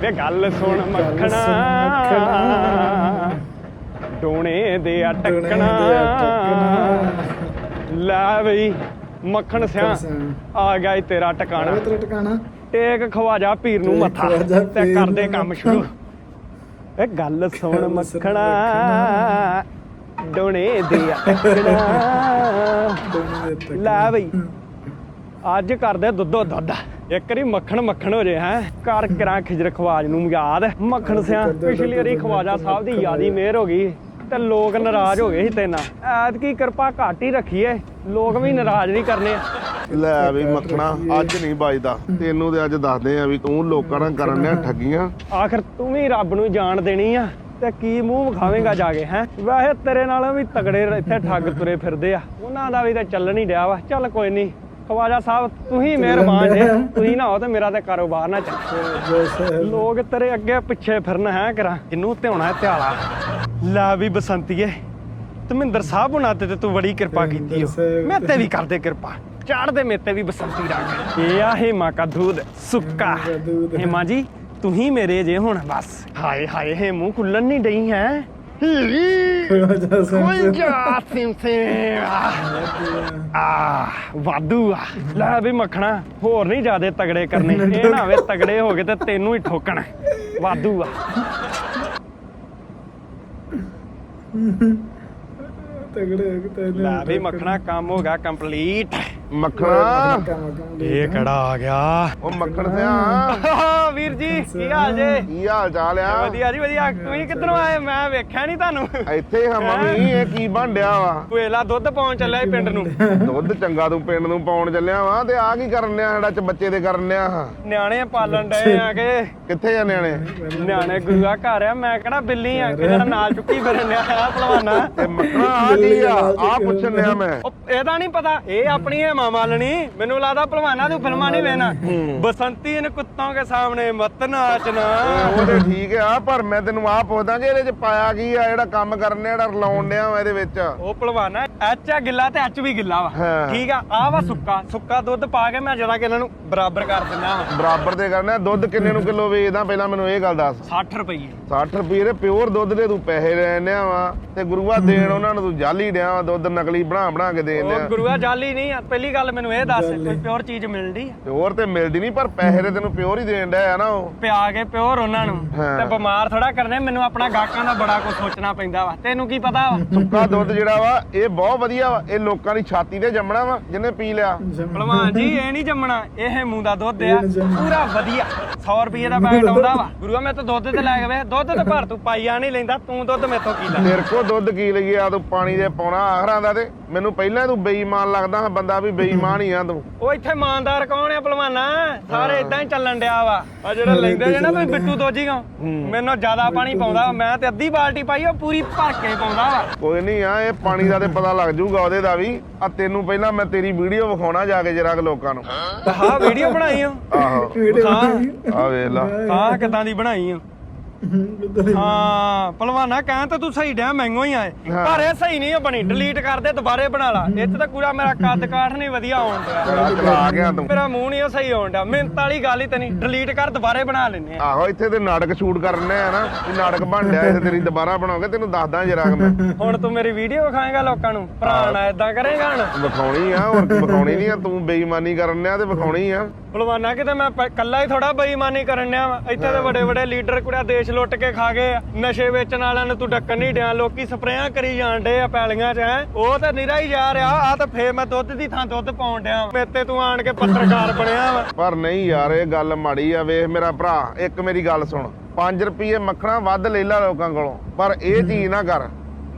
ਵੇ ਗੱਲ ਸੁਣ ਮੱਖਣਾ। ਡੋਣੇ ਦੇ ਅਟਕਣਾ। ਲੈ ਬਈ ਮੱਖਣ ਸਿਆ ਆ ਗਿਆ ਈ ਤੇਰਾ ਟਿਕਾਣਾ। ਤੇਰਾ ਟਿਕਾਣਾ। ਟੇਕ ਖਵਾਜਾ ਪੀਰ ਨੂੰ ਮੱਥਾ ਤੇ ਕਰਦੇ ਕੰਮ। ਸ਼ੁਰੂ। ਏ ਗੱਲ ਸੁਣ ਮੱਖਣਾ। ਡੋਣੇ ਦੇ ਦੇ ਲੈ ਬਈ ਅੱਜ ਕਰਦੇ ਦੁੱਧੋ ਦੁੱਧ। ਇੱਕ ਵਾਰੀ ਮੱਖਣ ਮੱਖਣ ਹੋ ਜੇ ਹੈ। ਕਰ ਕਰਾਂ ਖਿਜਰ ਖਵਾਜ ਨੂੰ ਯਾਦ। ਮੱਖਣ ਸਿਆ ਪਿਛਲੀ ਵਾਰੀ ਖਵਾਜਾ ਸਾਹਿਬ ਦੀ ਯਾਦੀ ਮਿਹਰ ਹੋ ਗਈ ਤੇ ਲੋਕ ਨਾਰਾਜ਼ ਹੋ ਗਏ ਸੀ ਤੇਨਾਂ। ਐਤਕੀ ਕਿਰਪਾ ਘੱਟ ਹੀ ਰੱਖੀਏ ਲੋਕ ਵੀ ਨਾਰਾਜ਼ ਨਹੀਂ ਕਰਨੇ। ਲੈ ਵੀ ਮੱਖਣਾ ਅੱਜ ਨਹੀਂ ਵੱਜਦਾ। ਤੈਨੂੰ ਤੇ ਅੱਜ ਦੱਸਦੇ ਆ ਵੀ ਤੂੰ ਲੋਕਾਂ ਨਾਲ ਕਰਨ ਡਿਆ ਠੱਗੀਆਂ। ਆਖਰ ਤੂੰ ਵੀ ਰੱਬ ਨੂੰ ਜਾਣ ਦੇਣੀ ਆ ਤੇ ਕੀ ਮੂੰਹ ਵਿਖਾਵੇਂਗਾ ਜਾ ਕੇ ਹੈ। ਵੈਸੇ ਤੇਰੇ ਨਾਲੋਂ ਵੀ ਤਗੜੇ ਇੱਥੇ ਠੱਗ ਤੁਰੇ ਫਿਰਦੇ ਆ। ਉਹਨਾਂ ਦਾ ਵੀ ਤਾਂ ਚੱਲਣ ਹੀ ਡਿਆ ਵਾ। ਚੱਲ ਕੋਈ ਨਹੀਂ। ਖਵਾਜਾ ਸਾਹਿਬ ਤੁਸੀਂ ਮਿਹਰਬਾਨ ਜੇ। ਤੁਸੀਂ ਨਾ ਹੋ ਤੇ ਮੇਰਾ ਤੇ ਕਾਰੋਬਾਰ ਨਾ ਚੱਲੇ ਲੋਕ ਤੇਰੇ ਅੱਗੇ ਪਿੱਛੇ ਫਿਰਨ ਹੈ ਕਰਾਂ। ਇਹਨੂੰ ਧਿਆਉਣਾ ਧਿਆਲਾ। ਲੈ ਵੀ ਬਸੰਤੀਏ ਧਰਮਿੰਦਰ ਸਾਹਿਬ ਹੁਣਾਂ ਤੇ ਤੇ ਤੂੰ ਬੜੀ ਕਿਰਪਾ ਕੀਤੀ ਹੋ। ਮੈਂ ਤੇ ਵੀ ਕਰਦੇ ਕਿਰਪਾ। ਚਾੜਦੇ ਮੇਤੇ ਵੀ ਬਸੰਤੀ ਰਾਗ। ਇਹ ਆ ਹੇਮਾ ਕਾ ਦੂਧ ਸੁੱਕਾ। ਹੇਮਾ ਜੀ ਤੁਸੀਂ ਮੇਰੇ ਜੇ ਹੁਣ ਬਸ। ਹਾਏ ਹਾਏ ਹੇਮੂ ਖੁੱਲਣ ਨਹੀਂ ਡਈ ਹੈ। ਜਾ ਆ ਵਾਧੂ ਆ ਲੈ ਵੀ ਮੱਖਣਾ ਹੋਰ ਨਹੀਂ ਜਿਆਦੇ ਤਗੜੇ ਕਰਨੇ। ਇਹ ਨਾ ਹੋਵੇ ਤਗੜੇ ਹੋ ਗਏ ਤੇ ਤੈਨੂੰ ਹੀ ਠੋਕਣ। ਵਾਧੂ ਆ। ਤਗੜੇ ਹੋ ਕੇ ਤੈਨੂੰ ਲੈ ਵੀ ਮੱਖਣਾ ਕੰਮ ਹੋ ਗਿਆ ਕੰਪਲੀਟ ਮੱਖਣਾ। ਇਹ ਕਿਹੜਾ ਆ ਗਿਆ? ਉਹ ਮੱਖਣ ਸਿਆ ਵੀਰ ਜੀ ਕੀ ਹਾਲ ਜੇ? ਕੀ ਹਾਲ ਚਾਲ ਆ? ਵਧੀਆ ਜੀ ਵਧੀਆ। ਤੁਸੀਂ ਕਿੱਧਰੋਂ ਆਏ? ਮੈਂ ਵੇਖਿਆ ਨਹੀਂ ਤੁਹਾਨੂੰ। ਇੱਥੇ ਹਾਂ ਮੰਮੀ ਇਹ ਕੀ ਬਣ ਡਿਆ ਵਾ? ਵੇਲਾ ਦੁੱਧ ਪਾਉਣ ਚੱਲਿਆ ਸੀ ਪਿੰਡ ਨੂੰ। ਦੁੱਧ ਚੰਗਾ ਤੂੰ ਪਿੰਡ ਨੂੰ ਪਾਉਣ ਚੱਲਿਆ ਵਾ ਤੇ ਆ ਕੀ ਕਰਨ ਡਿਆ ਸਾਡਾ ਚ ਬੱਚੇ ਦੇ ਕਰਨ ਡਿਆ ਹਾਂ? ਨਿਆਣੇ ਪਾਲਣ ਡਏ ਆ ਕੇ। ਕਿੱਥੇ ਆ ਨਿਆਣੇ? ਨਿਆਣੇ ਗੁਰੂਆ ਘਰ ਆ ਮੈਂ ਕਿਹੜਾ ਬਿੱਲੀ ਆ ਕਿ ਜਿਹੜਾ ਨਾਲ ਚੁੱਕੀ ਫਿਰਨ ਆ ਆ ਭਲਵਾਨਾ। ਤੇ ਮੱਖਣਾ ਆ ਕੀ ਆ? ਆ ਪੁੱਛਣ ਡਿਆ ਮੈਂ। ਉਹ ਇਹਦਾ ਨਹੀਂ ਪਤਾ ਇਹ ਆਪਣੀ ਹੈ ਮਾਂ ਮਾਲਣੀ। ਮੈਨੂੰ ਲੱਗਦਾ ਭਲਵਾਨਾ ਤੂੰ ਫਿਲਮਾਂ ਨਹੀਂ ਵੇਣਾ ਬਸੰਤੀ ਇਨ ਕੁੱਤੋਂ ਕੇ ਸਾਹਮਣੇ ਮਤ ਨਾਚਣਾ ਉਹ ਤੇ ਠੀਕ ਆ ਪਰ ਮੈਂ ਤੈਨੂੰ ਆ ਪੁੱਛਦਾ ਕਿ ਇਹਦੇ ਚ ਪਾਇਆ ਕੀ ਆ ਜਿਹੜਾ ਕੰਮ ਕਰਨ ਜਿਹੜਾ ਰਲਾਉਣ ਡਿਆ ਵਾ ਇਹਦੇ ਵਿੱਚ? ਉਹ ਭਲਵਾਨਾ ਐਚ ਆ ਗਿੱਲਾ ਤੇ ਐਚ ਵੀ ਗਿੱਲਾ ਵਾ। ਹਾਂ। ਠੀਕ ਆ ਆ ਵਾ ਸੁੱਕਾ। ਸੁੱਕਾ ਦੁੱਧ ਪਾ ਕੇ ਮੈਂ ਜਰਾ ਕਿ ਇਹਨਾਂ ਨੂੰ ਬਰਾਬਰ ਕਰ ਦਿੰਦਾ ਵਾ। ਬਰਾਬਰ ਦੇ ਕਰਨਾ ਦੁੱਧ ਕਿੰਨੇ ਨੂੰ ਕਿਲੋ ਵੇਚਦਾ? ਪਹਿਲਾਂ ਮੈਨੂੰ ਇਹ ਗੱਲ ਦੱਸ। 60 ਰੁਪਏ 60 ਰੁਪਏ ਦੇ ਪਿਓਰ ਦੁੱਧ ਦੇ ਤੂੰ ਪੈਸੇ ਲੈਣ ਆ ਵਾ ਤੇ ਗੁਰੂਆ ਦੇਣ ਉਹਨਾਂ ਨੂੰ ਤੂੰ ਜਾਲੀ ਡਿਆ ਵਾ ਦੁੱਧ ਨਕਲੀ ਬਣਾ ਬਣਾ ਕੇ ਦੇਣ ਉਹ ਗੁਰੂਆ ਜਾਲੀ ਨਹੀਂ ਆ ਪਹਿਲੀ ਗੱਲ ਮੈਨੂੰ ਇਹ ਦੱਸ ਕੋਈ ਪਿਓਰ ਚੀਜ਼ ਮਿਲਦੀ ਆ ਪਿਓਰ ਤੇ ਮਿਲਦੀ ਨਹੀਂ ਪਰ ਪੈਸੇ ਤੇ ਤੈਨੂੰ ਪਿਓਰ ਹੀ ਦੇਣ ਡਿਆ ਆ ਨਾ ਉਹ। ਪਿਆ ਕੇ ਪਿਓਰ ਉਹਨਾਂ ਨੂੰ। ਤੇ ਬਿਮਾਰ ਥੋੜਾ ਕਰਨੇ ਮੈਨੂੰ ਆਪਣਾ ਗਾਹਕਾਂ ਦਾ ਬੜਾ ਕੁਝ ਸੋਚਣਾ ਪੈਂਦਾ ਵਾ। ਤੈਨੂੰ ਕੀ ਪਤਾ ਵਾ? ਸੁੱਕਾ ਦੁੱਧ ਜਿਹੜਾ ਵਾ ਇਹ ਬਹੁਤ ਵਧੀਆ ਵਾ। ਇਹ ਲੋਕਾਂ ਦੀ ਛਾਤੀ ਤੇ ਜੰਮਣਾ ਵਾ ਜਿਹਨੇ ਪੀ ਲਿਆ। ਭਲਵਾਨ ਜੀ ਇਹ ਨਹੀਂ ਜੰਮਣਾ। ਇਹ ਹੇਮੂ ਦਾ ਦੁੱਧ ਆ। ਪੂਰਾ ਵਧੀਆ। 100 ਰੁਪਏ ਦਾ ਪੈਕਟ ਆਉਂਦਾ ਵਾ। ਗੁਰੂਆ ਮੈਂ ਤਾਂ ਦੁੱਧ ਤੇ ਲੈ ਕੇ ਵੇ। ਦੁੱਧ ਤੇ ਭਰ ਤੂੰ ਪਾਈਆ ਨਹੀਂ ਲੈਂਦਾ। ਤੂੰ ਦੁੱਧ ਮੇਥੋਂ ਕੀ ਲੈ ਤੇਰੇ ਕੋ ਦੁੱਧ ਕੀ ਲਈਏ? ਆ ਤੂੰ ਪਾਣੀ ਦੇ ਪਾਉਣਾ ਆਖਰਾਂ ਦਾ ਤੇ। ਮੈਨੂੰ ਪਹਿਲਾਂ ਤੂੰ ਬੇਈਮਾਨ ਲੱਗਦਾ ਬੰਦਾ ਵੀ ਬੇਈਮਾਨ ਹੀ ਆ ਤੂੰ। ਉਹ ਇੱਥੇ ਇਮਾਨਦਾਰ ਕੌਣ ਆ ਭਲਵਾਨਾ ਸਾਰੇ ਇਦਾਂ ਹੀ ਚੱਲਣ ਡਿਆ ਵਾ। ਆ ਜਿਹੜਾ ਲੈਂਦੇ ਜੇ ਨਾ ਤੁਸੀਂ ਬਿੱਟੂ ਦੋਜੀ ਕੋ ਮੈਨੂੰ ਜ਼ਿਆਦਾ ਪਾਣੀ ਪਾਉਂਦਾ। ਮੈਂ ਤੇ ਅੱਧੀ ਬਾਲਟੀ ਪਾਈ ਉਹ ਪੂਰੀ ਭਰ ਕੇ ਪਾਉਂਦਾ ਵਾ। ਕੋਈ ਨਹੀਂ ਆ ਇਹ ਪਾਣੀ ਦਾ ਤੇ ਪਤਾ ਲੱਗ ਜਾਊਗਾ ਉਹਦੇ ਦਾ ਵੀ। ਆ ਤੈਨੂੰ ਪਹਿਲਾਂ ਮੈਂ ਤੇਰੀ ਵੀਡੀਓ ਵਿਖਾਉਣਾ ਜਾ ਕੇ ਜਰਾ ਲੋਕਾਂ ਨੂੰ। ਹਾਂ ਵੀਡੀਓ ਬਣਾਈ ਆ। ਆਹੋ। ਹਾਂ। ਆ ਵੇਖ ਲਾ। ਹਾਂ ਕਿਦਾਂ ਦੀ ਬਣਾਈ ਆ। ਹਾਂ। ਭਲਵਾਨਾ ਕਹਿਣ ਤਾਂ ਤੂੰ ਸਹੀ ਡਿਆ ਮਹਿੰਗੋ ਹੀ ਆਏ ਹਾਂ। ਪਰ ਇਹ ਸਹੀ ਨਹੀਂ ਬਣੀ। ਡਿਲੀਟ ਕਰ ਦੇ ਦੁਬਾਰੇ ਬਣਾ ਲਾ। ਇਹ 'ਚ ਤਾਂ ਪੂਰਾ ਮੇਰਾ ਕੱਦ ਕਾਠ ਨਹੀਂ ਵਧੀਆ ਆਉਣ ਡਿਆ। ਬੜਾ ਚਲਾ ਗਿਆ ਤੂੰ। ਮੇਰਾ ਮੂੰਹ ਨਹੀਂ ਉਹ ਸਹੀ ਆਉਣ ਡਿਆ। ਮਿੰਤ ਵਾਲੀ ਗੱਲ ਹੀ ਤੇ ਨਹੀਂ ਡਿਲੀਟ ਕਰ ਦੁਬਾਰੇ ਬਣਾ ਲੈਨੇ ਆ। ਆਹੋ ਇੱਥੇ ਤੇ ਨਾਟਕ ਸ਼ੂਟ ਕਰਨੇ ਆ ਨਾ। ਵੀ ਨਾਟਕ ਬਣ ਡਿਆ ਇਹ ਤੇਰੀ ਦੁਬਾਰਾ ਬਣਾਓਗੇ ਤੈਨੂੰ ਦੱਸਦਾ ਜਰਾ ਮੈਂ। ਹੁਣ ਤੂੰ ਮੇਰੀ ਵੀਡੀਓ ਵਿਖਾਏਗਾ ਲੋਕਾਂ ਨੂੰ। ਭਰਾ ਨਾ ਇਦਾਂ ਕਰੇਗਾ ਹਣ? ਵਿਖਾਉਣੀ ਆ ਹੋਰ ਵਿਖਾਉਣੀ ਨਹੀਂ ਆ। ਤੂੰ ਬੇਈਮਾਨੀ ਕਰਨ ਡਿਆ ਤੇ ਵਿਖਾਉਣੀ ਆ। ਭਲਵਾਨਾ ਕਿਤੇ ਮੈਂ ਪ- ਕੱਲਾ ਹੀ ਥੋੜਾ ਬੇਈਮਾਨੀ ਕਰਨ ਡਿਆ ਵਾਂ। ਇੱਥੇ ਤੇ ਵੱਡੇ ਵੱਡੇ ਲੀਡਰ ਕੁੜਿਆ ਦੇਸ਼ ਲੁੱਟ ਕੇ ਖਾ ਗਏ ਆ। ਨਸ਼ੇ ਵੇਚਣ ਵਾਲਿਆਂ ਨੂੰ ਤੂੰ ਡੱਕਣ ਨਹੀਂ ਡਿਆ, ਲੋਕੀ ਸਪਰੇਆਂ ਕਰੀ ਜਾਣ ਡੇ ਆ ਪੈਲੀਆਂ 'ਚ, ਹੈ। ਉਹ ਤਾਂ ਨਿਰਾ ਹੀ ਜਾ ਰਿਹਾ ਆ ਤਾਂ ਫੇਰ ਮੈਂ ਦੁੱਧ ਦੀ ਥਾਂ ਦੁੱਧ ਪਾਉਣ ਡਿਆ ਵਾਂ। ਤੂੰ ਆਣ ਕੇ ਪੱਤਰਕਾਰ ਬਣਿਆ ਵਾ। ਪਰ ਨਹੀਂ ਯਾਰ, ਇਹ ਗੱਲ ਮਾੜੀ ਆ, ਵੇਖ ਮੇਰਾ ਭਰਾ, ਇੱਕ ਮੇਰੀ ਗੱਲ ਸੁਣ। 5 ਰੁਪਏ ਮੱਖਣਾ ਵੱਧ ਲੈ ਲਾ ਲੋਕਾਂ ਕੋਲੋਂ, ਪਰ ਇਹ ਚੀਜ਼ ਨਾ ਕਰ।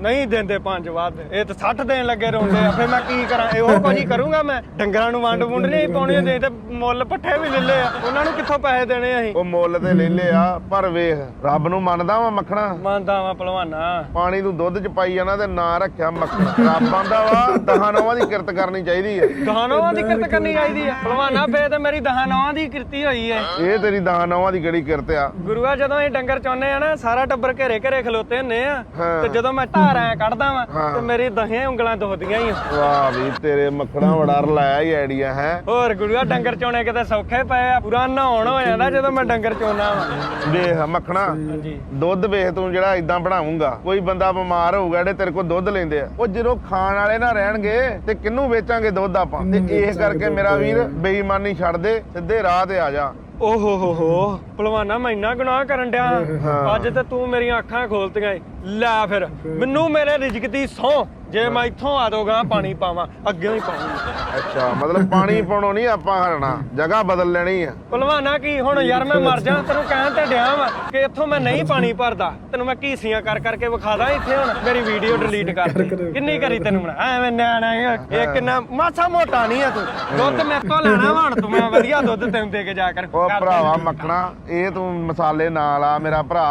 ਨਹੀਂ ਦਿੰਦੇ ਪੰਜ ਵੱਧ ਇਹ ਤਾਂ 60 ਦੇਣ ਲੱਗੇ ਰੋਂਦੇ ਆ। ਫੇਰ ਮੈਂ ਕੀ ਕਰਾਂ? ਇਹੋ ਕੁਝ ਹੀ ਕਰੂੰਗਾ ਮੈਂ? ਡੰਗਰਾਂ ਨੂੰ ਵੰਡ ਵੁੰਡ ਨਹੀਂ ਪਾਉਣੀ ਦੇ ਤੇ ਮੁੱਲ ਪੱਠੇ ਵੀ ਲੈ ਆ। ਉਹਨਾਂ ਨੂੰ ਕਿੱਥੋਂ ਪੈਸੇ ਦੇਣੇ ਅਸੀਂ? ਉਹ ਮੁੱਲ ਤੇ ਲੈ ਲਿਆ ਪਰ ਵੇਖ ਰੱਬ ਨੂੰ ਮੰਨਦਾ ਵਾ ਮੱਖਣਾ। ਮੰਨਦਾ ਵਾਂ ਭਲਵਾਨਾ। ਪਾਣੀ ਨੂੰ ਦੁੱਧ ਚ ਪਾਈ ਜਾਣਾ ਤੇ ਨਾਂ ਰੱਖਿਆ ਮੱਖਣਾ। ਰੱਬ ਆਂਦਾ ਵਾ ਦਹਾਂ ਨਵਾਂ ਦੀ ਕਿਰਤ ਕਰਨੀ ਚਾਹੀਦੀ ਹੈ ਦਹਾਨੋਂ ਦੀ ਕਿਰਤ ਕਰਨੀ ਚਾਹੀਦੀ ਆ। ਭਲਵਾਨਾ ਫੇਰ ਤੇ ਮੇਰੀ ਦਹਾਨੋਂ ਦੀ ਕਿਰਤੀ ਹੋਈ ਹੈ ਇਹ ਤੇਰੀ ਦਹਾਂ ਨਵਾਂ ਦੀ ਕਿਹੜੀ ਕਿਰਤ ਆ? ਗੁਰੂਆ ਜਦੋਂ ਇਹ ਡੰਗਰ ਚੋਨੇ ਆ ਨਾ ਸਾਰਾ ਟੱਬਰ ਘੇਰੇ ਘੇਰੇ ਖਲੋਤੇ ਹੁੰਨੇ ਆ। ਹਾਂ। ਤੇ ਜਦੋਂ ਮੈਂ ਧਾਰ ਐ ਕੱਢਦਾ ਵਾਂ ਹਾਂ। ਤੇ ਮੇਰੀ ਦਹੀਆਂ ਉਂਗਲਾਂ ਦੁਖਦੀਆਂ ਹੀ ਆ। ਵਾਹ ਵੀ ਤੇਰੇ ਮੱਖਣਾ ਬੜਾ ਰਲਾਇਆ ਹੀ ਆਈਡੀਆ ਹੈ ਹੋਰ ਗੁਰੂਆ ਡੰਗਰ ਚੋਣੇ ਕਿਤੇ ਸੌਖੇ ਪਏ ਆ ਪੂਰਾ ਨਹਾਉਣ ਹੋ ਜਾਂਦਾ ਜਦੋਂ ਮੈਂ ਡੰਗਰ ਚੋਣਾ ਵਾਂ ਵੇਖ ਮੱਖਣਾ ਹਾਂਜੀ ਦੁੱਧ ਵੇਖ ਤੂੰ ਜਿਹੜਾ ਇਦਾਂ ਬਣਾਉਂਗਾ ਕੋਈ ਬੰਦਾ ਬਿਮਾਰ ਹੋਊਗਾ ਜਿਹੜੇ ਤੇਰੇ ਕੋਲ ਦੁੱਧ ਲੈਂਦੇ ਆ ਉਹ ਜਦੋਂ ਖਾਣ ਵਾਲੇ ਨਾ ਰਹਿਣਗੇ ਤੇ ਕਿੰਨੂੰ ਵੇਚਾਂਗੇ ਦੁੱਧ ਆਪਾਂ ਤੇ ਇਹ ਕਰਕੇ ਮੇਰਾ ਵੀਰ ਬੇਈਮਾਨੀ ਛੱਡ ਦੇ ਸਿੱਧੇ ਰਾਹ ਤੇ ਆ ਜਾ ਓਹੋ ਹੋ ਹੋ ਭਲਵਾਨਾ ਮੈਂ ਇੰਨਾ ਗੁਨਾਹ ਕਰਨ ਡਿਆ ਹਾਂ। ਅੱਜ ਤੇ ਤੂੰ ਮੇਰੀਆਂ ਅੱਖਾਂ ਖੋਲਤੀਆਂ ਈ। ਲੈ ਫਿਰ ਮੈਨੂੰ ਮੇਰੇ ਰਿਜਕ ਦੀ ਸੌ ਜੇ ਮੈਂ ਇੱਥੋਂ ਆ ਦੋਗਾ ਪਾਣੀ ਪਾਵਾਂ ਅੱਗੇ ਹੀ ਪਾਉਂਗਾ ਅੱਛਾ ਮਤਲਬ ਪਾਣੀ ਪਾਉਣੋਂ ਨਹੀਂ ਆਪਾਂ ਹਰਣਾ ਜਗ੍ਹਾ ਬਦਲ ਲੈਣੀ ਆ। ਭਲਵਾਨਾ ਕੀ ਹੁਣ ਯਾਰ ਮੈਂ ਮਰ ਜਾ ਤੈਨੂੰ ਕਹਿਣ ਤੇ ਡਿਆ ਵਾਂ ਕਿ ਇੱਥੋਂ ਮੈਂ ਨਹੀਂ ਪਾਣੀ ਭਰਦਾ ਤੈਨੂੰ ਮੈਂ ਕੀਸੀਆਂ ਕਰ ਕਰਕੇ ਵਿਖਾ ਦਾਂ ਇੱਥੇ ਹੁਣ ਮੇਰੀ ਵੀਡੀਓ ਡਿਲੀਟ ਕਰ ਦੇ ਕਿੰਨੀ ਕਰੀ ਤੈਨੂੰ ਬਣਾ ਐਵੇਂ ਨਿਆਣਾ ਇਹ ਇਹ ਕਿੰਨਾ ਮਾਸਾ ਮੋਟਾ ਨਹੀਂ ਆ ਤੂੰ। ਦੁੱਧ ਮੇਰੇ ਤੋਂ ਲੈਣਾ ਵਾ ਹੁਣ ਤੂੰ ਮੈਂ ਵਧੀਆ ਦੁੱਧ ਤੈਨੂੰ ਦੇ ਕੇ ਜਾ ਕਰ। ਉਹ ਕਰ ਦੇ। ਭਰਾਵਾ ਮੱਖਣਾ ਇਹ ਤੂੰ ਮਸਾਲੇ ਨਾਲ ਆ ਮੇਰਾ ਭਰਾ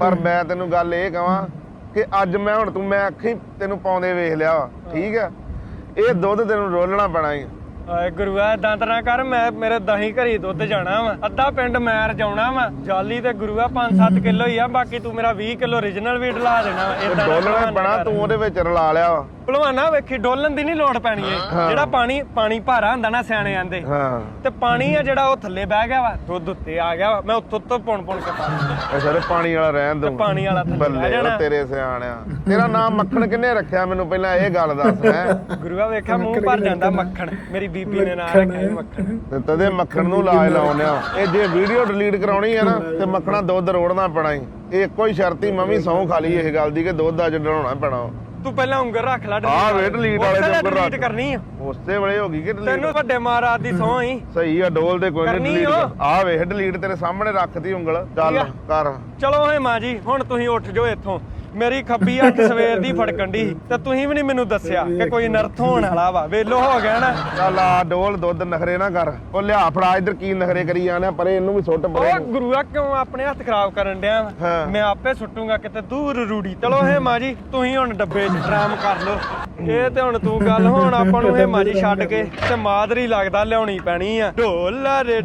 ਪਰ ਮੈਂ ਤੈਨੂੰ ਗੱਲ ਇਹ ਕਹਾਂ ਕਿ ਅੱਜ ਮੈਂ ਹੁਣ ਤੂੰ ਮੈਂ ਅੱਖੀ ਤੈਨੂੰ ਪਾਉਂਦੇ ਵੇਖ ਲਿਆ ਵਾ ਠੀਕ ਆ ਇਹ ਦੁੱਧ ਤੈਨੂੰ ਰੋਲਣਾ ਪੈਣਾ ਹੀ ਆਏ ਗੁਰੂਆ ਦੰਦ ਨਾ ਕਰ ਮੈਂ ਮੇਰੇ ਦਹੀਂ ਘਰੀ ਦੁੱਧ ਜਾਣਾ ਵਾ। ਅੱਧਾ ਪਿੰਡ ਮੈਂ ਰਜਾਉਣਾ ਵਾ ਜਾਲੀ ਤੇ ਗੁਰੂਆ 5-7 ਕਿਲੋ ਹੀ ਆ ਬਾਕੀ ਤੂੰ ਮੇਰਾ 20 ਕਿਲੋ origignal ਵੀ ਢਲਾ ਦੇਣਾ ਨਾ ਡੋਲਣਾ ਪੈਣਾ। ਤੂੰ ਉਹਦੇ ਵਿੱਚ ਰਲਾ ਲਿਆ ਵਾ। ਭਲਵਾਨਾ ਵੇਖੀ ਡੋਲਣ ਦੀ ਨਹੀਂ ਲੋੜ ਪੈਣੀ ਏ। ਜਿਹੜਾ ਪਾਣੀ ਪਾਣੀ ਭਾਰਾ ਹੁੰਦਾ ਨਾ ਸਿਆਣੇ ਆਂਦੇ। ਹਾਂ। ਤੇ ਪਾਣੀ ਆ ਜਿਹੜਾ ਉਹ ਥੱਲੇ ਬਹਿ ਗਿਆ ਵਾ ਦੁੱਧ ਉੱਤੇ ਆ ਗਿਆ ਵਾ। ਮੈਂ ਉੱਤੋਂ ਉੱਤੋਂ ਪੁਣ ਪੁਣ ਕੇ ਪਾ ਦਿੰਦਾ ਅੱਛਾ ਤੇ ਪਾਣੀ ਵਾਲਾ ਰਹਿਣ ਦੂੰ। ਪਾਣੀ ਵਾਲਾ ਥੱਲੇ ਬੱਲੇ ਉਹ ਜਾਣਾ। ਤੇਰੇ ਸਿਆਣਿਆ। ਤੇਰਾ ਨਾਮ ਮੱਖਣ ਕਿੰਨੇ ਰੱਖਿਆ ਮੈਨੂੰ ਪਹਿਲਾਂ ਇਹ ਗੱਲ ਦੱਸ ਹੈ? ਗੁਰੂਆ ਵੇਖਿਆ ਮੂੰਹ ਭਰ ਜਾਂਦਾ ਮੱਖਣ। ਮੇਰੀ ਬੀਬੀ ਨੇ ਨਾਂ ਰੱਖਿਆ ਸੀ ਮੱਖਣ। ਤੇ ਤਦੇ ਮੱਖਣ ਨੂੰ ਲਾਜ ਲਾਉਨੇ ਆ। ਇਹ ਜੇ ਵੀਡੀਓ ਡਿਲੀਟ ਕਰਾਉਣੀ ਹੈ ਨਾ ਤੇ ਮੱਖਣਾ ਦੁੱਧ ਰੋੜਨਾ ਪੈਣਾ ਹੀ ਇਹ ਇੱਕੋ ਹੀ ਸ਼ਰਤ ਹੀ ਮੈਂ ਵੀ ਸਹੁੰ ਖਾ ਲਈ ਇਹ ਗੱਲ ਦੀ ਕਿ ਦੁੱਧ ਅੱਜ ਡਰਾਉਣਾ ਪੈਣਾ ਤੂੰ ਪਹਿਲਾਂ ਉਂਗਲ ਰੱਖ ਲੈ ਆਹ ਵੇ delete ਵਾਲੇ ਦੇ ਉੱਪਰ ਰੱਖ। delete ਕਰਨੀ ਆ। ਉਸੇ ਵੇਲੇ ਹੋ ਗਈ ਕਿ ਤੈਨੂੰ ਵੱਡੇ ਮਹਾਰਾਜ ਦੀ ਸਹੁੰ ਹੀ ਸਹੀ ਆ ਡੋਲ ਦੇ ਕੋਈ ਕਰਨੀ ਨਹੀਂ ਓ। ਡਿਲੀਟ ਆ ਵੇਖ ਡਿਲੀਟ ਤੇਰੇ ਸਾਹਮਣੇ ਰੱਖਤੀ ਉਂਗਲ। ਚੱਲ ਕਰ। ਚਲੋ ਹੇ ਮਾਂ ਜੀ ਹੁਣ ਤੁਸੀਂ ਉੱਠ ਜਾਓ ਇੱਥੋਂ। ਮੇਰੀ ਖੱਬੀ ਅੱਖ ਸਵੇਰ ਦੀ ਫੜਕਣ ਦੀ ਤੇ ਤੁਸੀਂ ਵੀ ਨਹੀਂ ਮੈਨੂੰ ਦੱਸਿਆ ਕਿ ਕੋਈ ਨਰਥ ਹੋਣ ਵਾਲਾ ਵਾ। ਵੇਲੋ ਹੋ ਗਿਆ ਨਾ। ਚੱਲ ਆ ਡੋਲ ਦੁੱਧ ਨਖਰੇ ਨਾ ਕਰ। ਉਹ ਲਿਆ ਫੜਾ ਇੱਧਰ ਕੀ ਨਖਰੇ ਕਰੀ ਜਾਣਾ ਪਰੇ ਇਹਨੂੰ ਵੀ ਸੁੱਟ ਪਰੇ। ਉਹ ਗੁਰੂਆ ਕਿਉਂ ਆਪਣੇ ਹੱਥ ਖਰਾਬ ਕਰਨ ਡਿਆ ਵਾਂ? ਮੈਂ ਆਪੇ ਸੁੱਟੂਗਾ ਕਿਤੇ ਦੂਰ ਰੂੜੀ। ਚਲੋ ਹੇ ਮਾਂ ਜੀ ਤੁਸੀਂ ਹੁਣ ਡੱਬੇ 'ਚ ਡਰਾਮ ਕਰ ਲਓ। ਇਹ ਤੇ ਹੁਣ ਤੂੰ ਗੱਲ ਹੁਣ ਆਪਾਂ ਨੂੰ ਹੇ ਮਾਂ ਜੀ ਛੱਡ ਕੇ ਤੇ ਮਾਦਰੀ ਲੱਗਦਾ ਲਿਆਉਣੀ ਪੈਣੀ ਆ। ਢੋਲਾ ਰੇ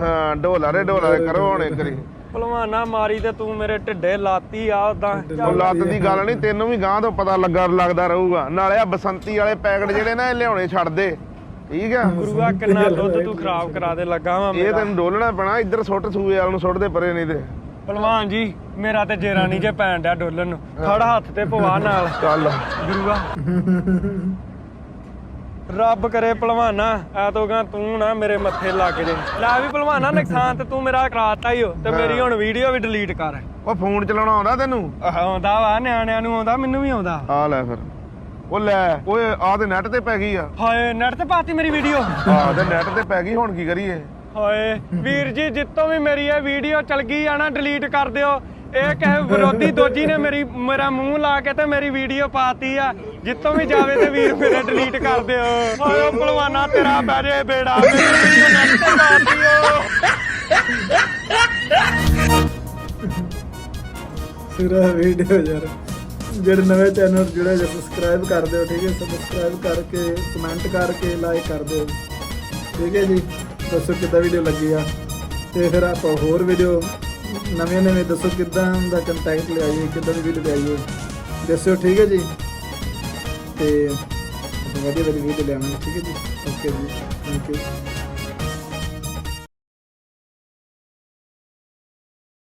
ਹਾਂ ਢੋਲਾ ਰੇ ਕਰੋ ਹੁਣ ਕਰੀ ਭਲਵਾਨਾ ਮਾਰੀ ਤੇ ਤੂੰ ਮੇਰੇ ਢਿੱਡੇ ਲਾਤੀ ਆ ਉਦਾਂ ਉਹ ਲੱਤ ਦੀ ਗੱਲ ਨਹੀਂ ਤੈਨੂੰ ਵੀ ਗਾਂ ਤੋਂ ਪਤਾ ਲੱਗਾ ਲੱਗਦਾ ਰਹੂਗਾ। ਨਾਲੇ ਆ ਬਸੰਤੀ ਵਾਲੇ ਪੈਕਟ ਜਿਹੜੇ ਨਾ ਇਹ ਲਿਆਉਣੇ ਛੱਡ ਦੇ। ਠੀਕ ਆ? ਗੁਰੂਆ ਕਿੰਨਾ ਦੁੱਧ ਤੂੰ ਖਰਾਬ ਕਰਾ ਦੇ ਲੱਗਾ ਵਾ ਇਹ ਤੈਨੂੰ ਡੋਲਣਾ ਪੈਣਾ ਇੱਧਰ ਸੁੱਟ ਸੂਏ ਵਾਲ ਨੂੰ ਸੁੱਟ ਦੇ ਪਰੇ ਨਹੀਂ ਤੇ। ਭਲਵਾਨ ਜੀ ਮੇਰਾ ਤੇ ਜੇਰਾ ਨਹੀਂ ਜੇ ਪੈਣ ਡਿਆ ਡੋਲਣ ਨੂੰ। ਫੜ ਹੱਥ ਤੇ ਪਵਾ ਨਾਲ। ਚੱਲ। ਗੁਰੂਆ ਰੱਬ ਕਰੇ ਭਲਵਾਨਾ ਐ ਤੋਗਾ ਤੂੰ ਨਾ ਮੇਰੇ ਮੱਥੇ ਲੱਗ ਜੇ ਲੈ ਵੀ ਭਲਵਾਨਾ ਨੁਕਸਾਨ ਤੇ ਤੂੰ ਮੇਰਾ ਕਰਾਤਾ ਹੀ ਹੋ ਤੇ ਮੇਰੀ ਹੁਣ ਵੀਡੀਓ ਵੀ ਡਿਲੀਟ ਕਰ। ਉਹ ਫੋਨ ਚਲਾਉਣਾ ਆਉਂਦਾ ਤੈਨੂੰ? ਆਉਂਦਾ ਵਾ ਨਿਆਣਿਆਂ ਨੂੰ ਆਉਂਦਾ ਮੈਨੂੰ ਵੀ ਆਉਂਦਾ। ਆ ਲੈ ਫਿਰ। ਉਹ ਲੈ ਓਏ ਆ ਤੇ ਨੈਟ ਤੇ ਪੈ ਗਈ ਆ। ਹਾਏ ਨੈਟ ਤੇ ਪਾਤੀ ਮੇਰੀ ਵੀਡੀਓ। ਆ ਤੇ ਨੈਟ ਤੇ ਪੈ ਗਈ ਹੁਣ ਕੀ ਕਰੀਏ? ਹਾਏ ਵੀਰ ਜੀ ਜਿੱਤੋਂ ਵੀ ਮੇਰੀ ਇਹ ਵੀਡੀਓ ਚਲ ਗਈ ਆ ਨਾ ਡਿਲੀਟ ਕਰ ਦਿਓ। ਇਹ ਕਿਸੇ ਵਿਰੋਧੀ ਦੋਜੀ ਨੇ ਮੇਰੀ, ਮੇਰਾ ਮੂੰਹ ਲਾ ਕੇ ਤੇ ਮੇਰੀ ਵੀਡੀਓ ਪਾਤੀ ਆ। ਜਿੱਤੋਂ ਵੀ ਜਾਵੇ ਤੇ ਵੀਰ ਮੇਰੇ ਡਿਲੀਟ ਕਰ ਦਿਓ। ਹਾਏ ਭਲਵਾਨਾ, ਤੇਰਾ ਬੈਰੇ ਬੇੜਾ। ਮੇਰੀ ਵੀਡੀਓ ਨੈਟ ਤੇ ਪਾਤੀ ਓ ਸਿਰਾ ਵੀਡੀਓ ਯਾਰ। ਜਿਹੜੇ ਨਵੇਂ ਚੈਨਲ ਜੁੜੇ ਜੇ ਸਬਸਕ੍ਰਾਈਬ ਕਰ ਦਿਓ, ਠੀਕ ਹੈ? ਸਬਸਕ੍ਰਾਈਬ ਕਰਕੇ ਕਮੈਂਟ ਕਰਕੇ ਲਾਈਕ ਕਰ ਦਿਓ। ਠੀਕ ਹੈ ਜੀ? ਦੱਸੋ ਕਿੱਦਾਂ ਵੀਡੀਓ ਲੱਗੀ ਆ? ਤੇ ਫਿਰ ਆਪਾਂ ਹੋਰ ਵੀਡੀਓ ਨਵੇਂ ਨਵੇਂ ਦੱਸੋ ਕਿੱਦਾਂ ਦਾ ਕੰਟੈਕਟ ਲਿਆਈਏ, ਕਿੱਦਾਂ ਦੀ ਵੀਡੀਓ ਲਿਆਈਏ। ਦੱਸਿਓ, ਠੀਕ ਹੈ ਜੀ? ਤੇ ਵਧੀਆ ਵਧੀਆ ਵੀਡੀਓ ਲਿਆਵਾਂਗੇ, ਠੀਕ ਹੈ ਜੀ? ਓਕੇ ਜੀ ਥੈਂਕ ਯੂ